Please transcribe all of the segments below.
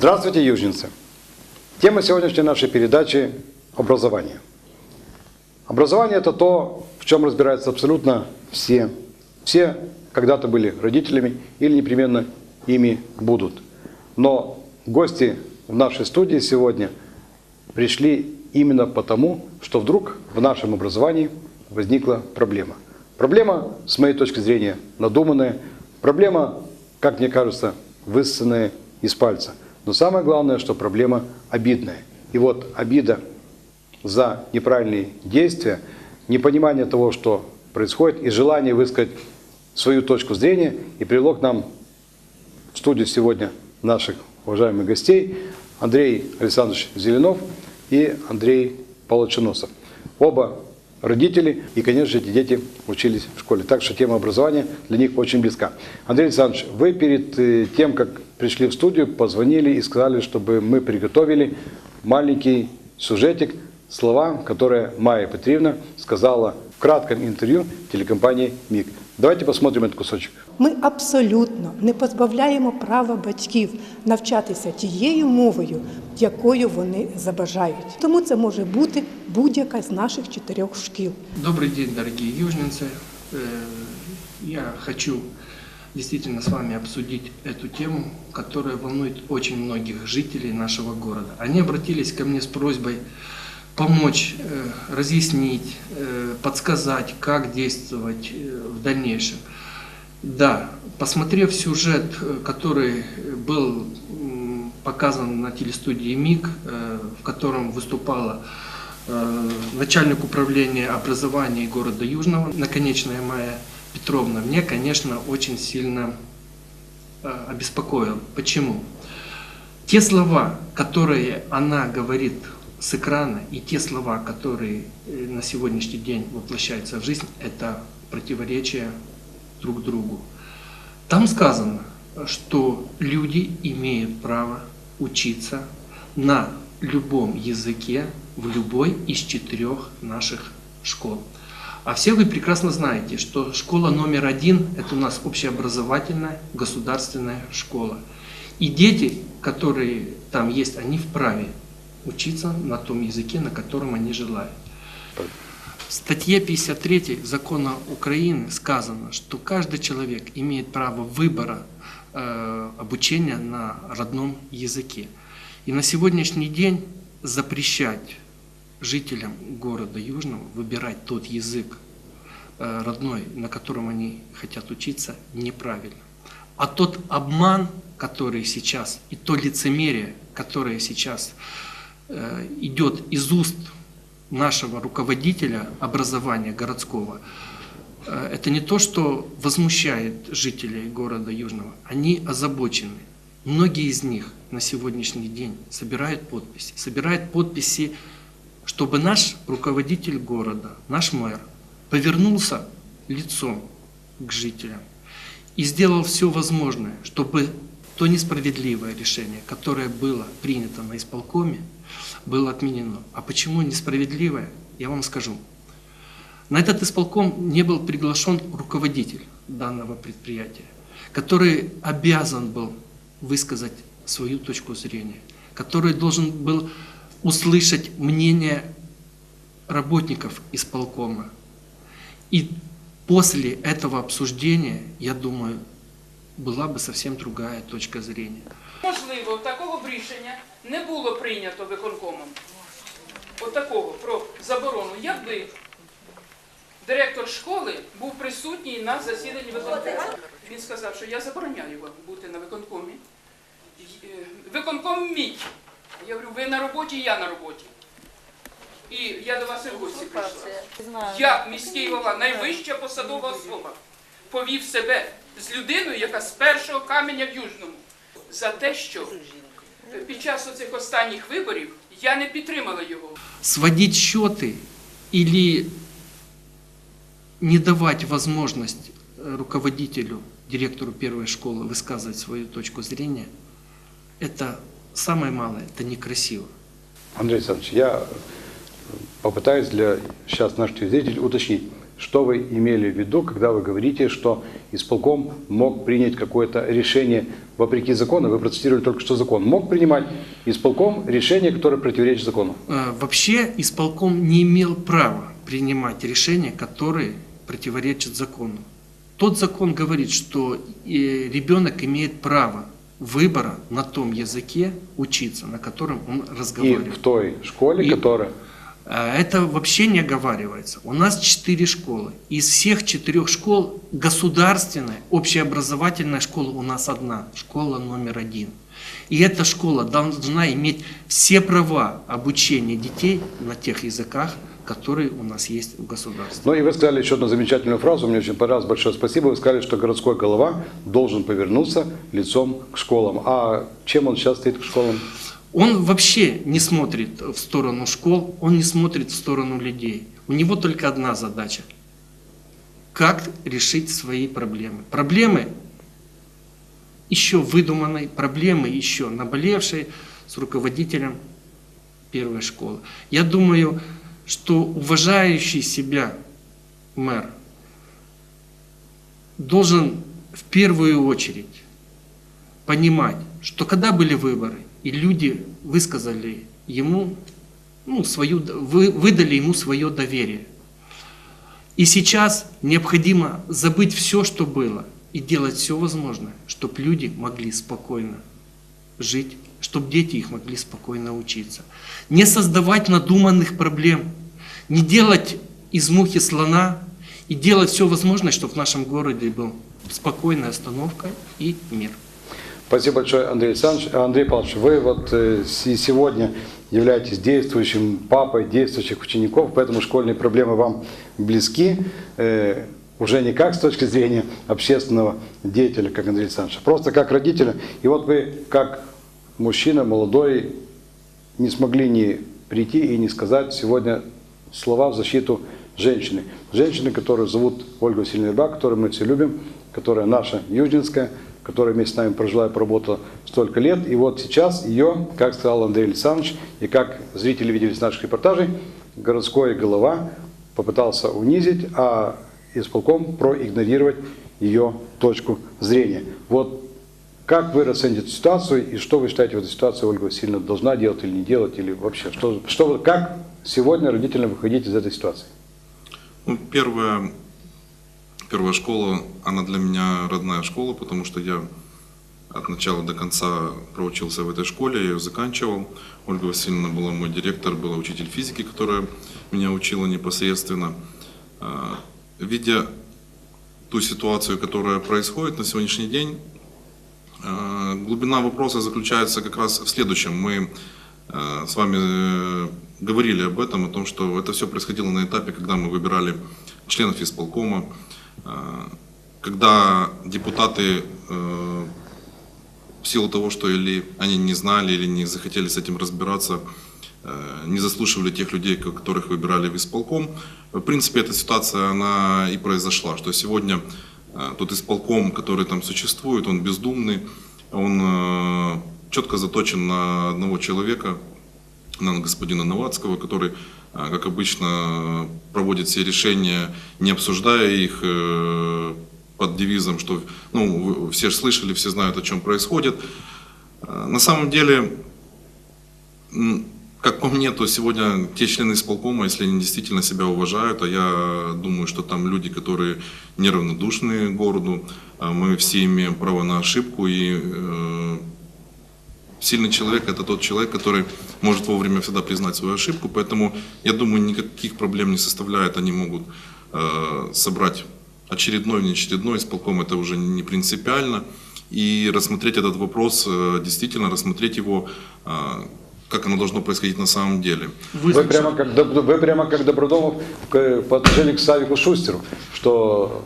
Здравствуйте, южницы! Тема сегодняшней нашей передачи – образование. Образование – это то, в чем разбираются абсолютно все. Все когда-то были родителями или непременно ими будут. Но гости в нашей студии сегодня пришли именно потому, что вдруг в нашем образовании возникла проблема. Проблема, с моей точки зрения, надуманная. Проблема, как мне кажется, высосанная из пальца. Но самое главное, что проблема обидная. И вот обида за неправильные действия, непонимание того, что происходит, и желание высказать свою точку зрения, и привело к нам в студию сегодня наших уважаемых гостей Андрей Александрович Зеленов и Андрей Полоченосов. Оба родители, и, конечно же, эти дети учились в школе. Так что тема образования для них очень близка. Андрей Александрович, вы перед э, тем, как пришли в студию, позвонили и сказали, чтобы мы приготовили маленький сюжетик, слова, которые Майя Петровна сказала в кратком интервью телекомпании МИГ. Давайте посмотрим этот кусочек. Ми абсолютно не позбавляємо права батьків навчатися тією мовою, якою вони забажають. Тому це може бути будь-яка з наших чотирьох шкіл. Добрый день, дорогие южницы. Э, Я хочу действительно с вами обсудить эту тему, которая волнует очень многих жителей нашего города. Они обратились ко мне с просьбой помочь, э, разъяснить, э, подсказать, как действовать э, в дальнейшем. Да, посмотрев сюжет, который был показан на телестудии МИГ, в котором выступала начальник управления образования города Южного, наконечная Майя Петровна, мне, конечно, очень сильно обеспокоил. Почему? Те слова, которые она говорит с экрана, и те слова, которые э, на сегодняшний день воплощаются в жизнь, это противоречия друг другу. Там сказано, что люди имеют право учиться на любом языке в любой из четырех наших школ. А все вы прекрасно знаете, что школа номер один – это у нас общеобразовательная государственная школа. И дети, которые там есть, они вправе учиться на том языке, на котором они желают. В статье 53 закона Украины сказано, что каждый человек имеет право выбора э, обучения на родном языке. И на сегодняшний день запрещать жителям города Южного выбирать тот язык э, родной, на котором они хотят учиться, неправильно. А тот обман, который сейчас, и то лицемерие, которое сейчас идет из уст нашего руководителя образования городского, э, это не то, что возмущает жителей города Южного. Они озабочены. Многие из них на сегодняшний день собирают подписи. Собирают подписи, чтобы наш руководитель города, наш мэр, повернулся лицом к жителям и сделал все возможное, чтобы то несправедливое решение, которое было принято на исполкоме, было отменено. А почему несправедливое, я вам скажу. На этот исполком не был приглашен руководитель данного предприятия, который обязан был высказать свою точку зрения, который должен был услышать мнение работников исполкома. И после этого обсуждения, я думаю, была бы совсем другая точка зрения. Можливо, такого б рішення не було прийнято виконкомом. От такого про заборону. Якби директор школи був присутній на засіданні виконкому. Він сказав, що я забороняю вам бути на виконкомі. Е, Виконком мій. Я говорю, ви на роботі, я на роботі. І я до вас і в гості прийшла. Я, міський голова, найвища посадова особа, повів себе з людиною, яка з першого каменя в Южному, за те, що е, під час оцих останніх виборів я не підтримала його. Сводить счеты или не давать возможность э, руководителю, директору первой школы высказывать свою точку зрения, это самое малое, это некрасиво. Андрей Александрович, я попытаюсь для сейчас наших телезрителей уточнить, Что вы имели в виду, когда вы говорите, что исполком мог принять какое-то решение вопреки закону. Вы процитировали только что закон. Мог принимать исполком решение, которое противоречит закону. Э, Вообще исполком не имел права принимать решения, которые противоречат закону. Тот закон говорит, что э, ребенок имеет право выбора на том языке учиться, на котором он И разговаривает. в той школе, И- которая... А Это вообще не оговаривается. У нас четыре школы. Из всех четырех школ государственная, общеобразовательная школа у нас одна, школа номер один. И эта школа должна иметь все права обучения детей на тех языках, которые у нас есть в государстве. Ну и вы сказали еще одну замечательную фразу, мне очень понравилось, большое спасибо. Вы сказали, что городской голова должен повернуться лицом к школам. А чем он сейчас стоит к школам? Он вообще не смотрит в сторону школ, он не смотрит в сторону людей. У него только одна задача. Как решить свои проблемы. Проблемы еще выдуманной, проблемы еще наболевшей с руководителем первой школы. Я думаю, что уважающий себя мэр должен в первую очередь понимать, что когда были выборы, и люди высказали ему, ну, свою, вы, выдали ему свое доверие. И сейчас необходимо забыть все, что было, и делать все возможное, чтобы люди могли спокойно жить, чтобы дети их могли спокойно учиться. Не создавать надуманных проблем, не делать из мухи слона и делать все возможное, чтобы в нашем городе был спокойная остановка и мир. Спасибо большое, Андрей Александрович. Андрей Павлович, вы вот э, сегодня являетесь действующим папой действующих учеников, поэтому школьные проблемы вам близки. Э, Уже не как с точки зрения общественного деятеля, как Андрей Александрович, а просто как родителя. И вот вы, как мужчина молодой, не смогли не прийти и не сказать сегодня слова в защиту женщины. Женщины, которую зовут Ольга Рыбак, которую мы все любим, которая наша южинская, которая вместе с нами прожила и поработала столько лет. И вот сейчас ее, как сказал Андрей Александрович, и как зрители видели с наших репортажей, городской голова попытался унизить, а исполком проигнорировать ее точку зрения. Вот как вы расцените эту ситуацию и что вы считаете в этой ситуации Ольга Васильевна должна делать или не делать, или вообще, что, что, как сегодня родителям выходить из этой ситуации? Ну, первая, первая школа, она для меня родная школа, потому что я от начала до конца проучился в этой школе, я ее заканчивал. Ольга Васильевна была мой директор, была учитель физики, которая меня учила непосредственно. А, Видя ту ситуацию, которая происходит на сегодняшний день, а, глубина вопроса заключается как раз в следующем. Мы с вами э, говорили об этом, о том, что это все происходило на этапе, когда мы выбирали членов исполкома, э, когда депутаты э, в силу того, что или они не знали, или не захотели с этим разбираться, э, не заслушивали тех людей, ко- которых выбирали в исполком. В принципе, эта ситуация, она и произошла, что сегодня э, тот исполком, который там существует, он бездумный, он э, четко заточен на одного человека, на господина Новацкого, который, э, как обычно, проводит все решения, не обсуждая их, э, под девизом, что ну, все же слышали, все знают, о чем происходит. Э, На самом деле, как по мне, то сегодня те члены исполкома, если они действительно себя уважают, а я думаю, что там люди, которые неравнодушны городу, а мы все имеем право на ошибку, и э, сильный человек – это тот человек, который может вовремя всегда признать свою ошибку, поэтому, я думаю, никаких проблем не составляет, они могут э, собрать очередной, не очередной исполком, это уже не принципиально, и рассмотреть этот вопрос, э, действительно рассмотреть его, э, как оно должно происходить на самом деле. Вы прямо как, вы прямо как Добродомов к- по отношению к Савику Шустеру, что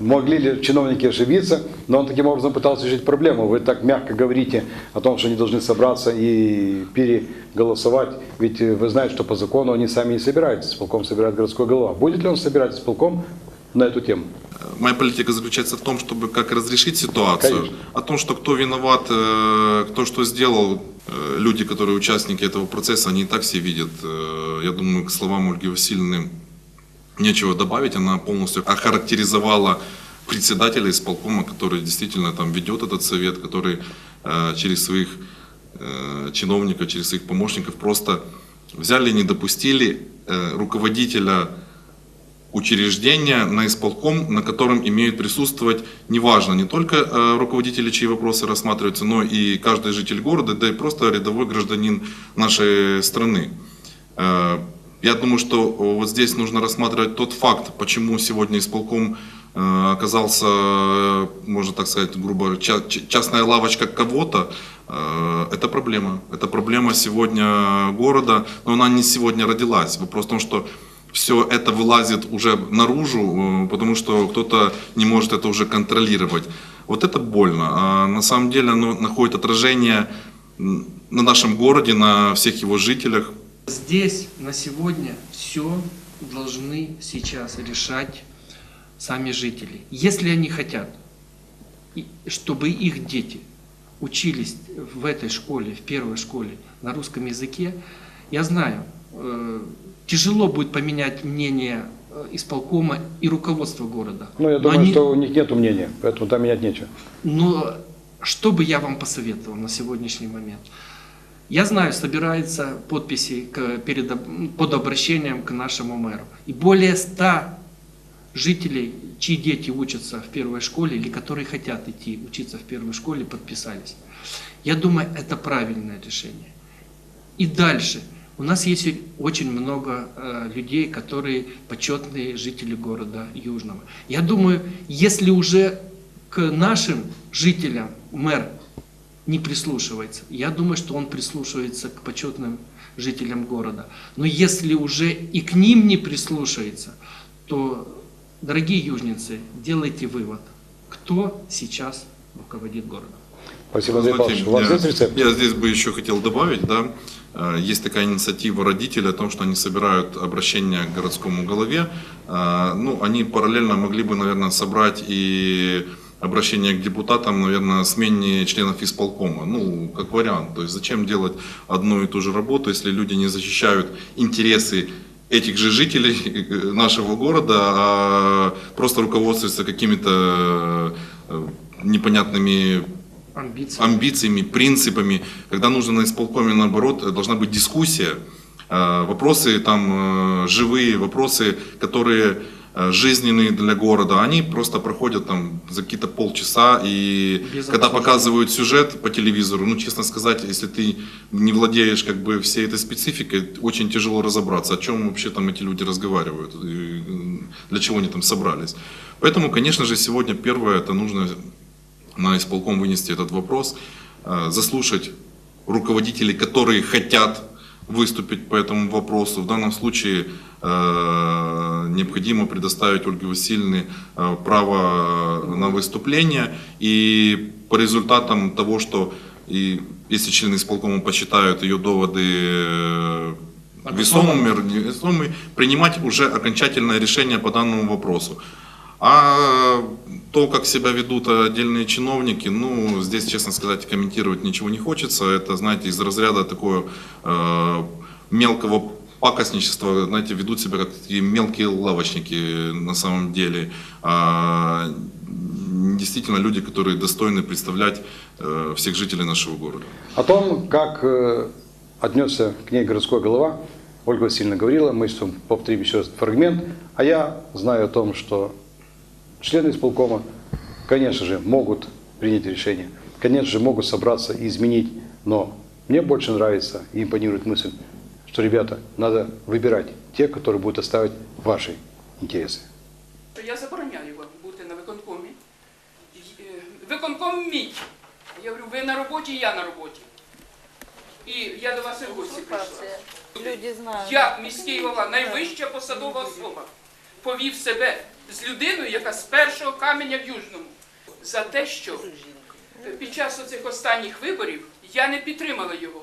могли ли чиновники ошибиться, но он таким образом пытался решить проблему. Вы так мягко говорите о том, что они должны собраться и переголосовать, ведь э, вы знаете, что по закону они сами не собираются, исполком собирает городской голова. Будет ли он собирать исполком на эту тему? Моя политика заключается в том, чтобы как разрешить ситуацию, Конечно. о том, что кто виноват, э, кто что сделал, э, люди, которые участники этого процесса, они и так все видят. Э, Я думаю, к словам Ольги Васильевны, нечего добавить. Она полностью охарактеризовала председателя исполкома, который действительно там ведет этот совет, который э, через своих э, чиновников, через своих помощников просто взяли и не допустили э, руководителя учреждения на исполком, на котором имеют присутствовать, неважно, не только э, руководители, чьи вопросы рассматриваются, но и каждый житель города, да и просто рядовой гражданин нашей страны. Э, Я думаю, что вот здесь нужно рассматривать тот факт, почему сегодня исполком э, оказался, э, можно так сказать, грубо частная лавочка кого-то. Э, Это проблема. Это проблема сегодня города, но она не сегодня родилась. Вопрос в том, что все это вылазит уже наружу, э, потому что кто-то не может это уже контролировать. Вот это больно. А на самом деле оно находит отражение на нашем городе, на всех его жителях. Здесь на сегодня все должны сейчас решать сами жители. Если они хотят, чтобы их дети учились в этой школе, в первой школе на русском языке, я знаю, э, тяжело будет поменять мнение э, исполкома и руководства города. Ну, я Но думаю, они- что у них нет мнения, поэтому там менять нечего. но что бы я вам посоветовал на сегодняшний момент? Я знаю, собираются подписи к- перед, под обращением к нашему мэру. И более ста жителей, чьи дети учатся в первой школе или которые хотят идти учиться в первой школе, подписались. Я думаю, это правильное решение. И дальше. У нас есть очень много э, людей, которые почетные жители города Южного. Я думаю, если уже к нашим жителям мэр не прислушивается, я думаю, что он прислушивается к почетным жителям города. Но если уже и к ним не прислушается, то, дорогие южницы, делайте вывод, кто сейчас руководит городом. Спасибо, Андрей Павлович. У вас я, есть рецепт? я здесь бы еще хотел добавить, да, э, есть такая инициатива родителей о том, что они собирают обращения к городскому голове. Э, Ну, они параллельно могли бы, наверное, собрать и обращение к депутатам, наверное, смене членов исполкома. Ну, как вариант. То есть зачем делать одну и ту же работу, если люди не защищают интересы этих же жителей э, нашего города, а просто руководствуются какими-то э, непонятными Амбиции. амбициями, принципами, когда нужно на исполкоме, наоборот, должна быть дискуссия, э, вопросы там живые, вопросы, которые жизненные для города, они просто проходят там за какие-то полчаса, и Без когда показывают сюжет по телевизору, ну, честно сказать, если ты не владеешь как бы всей этой спецификой, очень тяжело разобраться, о чем вообще там эти люди разговаривают, э, для чего они там собрались. Поэтому, конечно же, сегодня первое, это нужно на исполком вынести этот вопрос, э, заслушать руководителей, которые хотят выступить по этому вопросу. В данном случае э, необходимо предоставить Ольге Васильевне э, право на выступление. И по результатам того, что и если члены исполкома посчитают ее доводы э, весомыми, невесомыми, принимать уже окончательное решение по данному вопросу. А то, как себя ведут отдельные чиновники, ну, здесь, честно сказать, комментировать ничего не хочется. Это, знаете, из разряда такого э, мелкого пакостничества, знаете, ведут себя как такие мелкие лавочники на самом деле. А, действительно люди, которые достойны представлять э, всех жителей нашего города. О том, как э, отнесся к ней городской голова, Ольга Васильевна говорила, мы сейчас повторим еще этот фрагмент, а я знаю о том, что члены исполкома, конечно же, могут принять решение, конечно же, могут собраться и изменить, но мне больше нравится и импонирует мысль, что, ребята, надо выбирать тех, которые будут оставить ваши интересы. Я забороняю вам бути на виконкомі. Й- е, Виконком мій. Я говорю, ви на роботі, я на роботі. І я до вас і в гості прийшла. Люди знають. Я, міський голова, найвища посадова особа, повів себе з людиною, яка з першого каменя в Южному, за те, що під час оцих останніх виборів я не підтримала його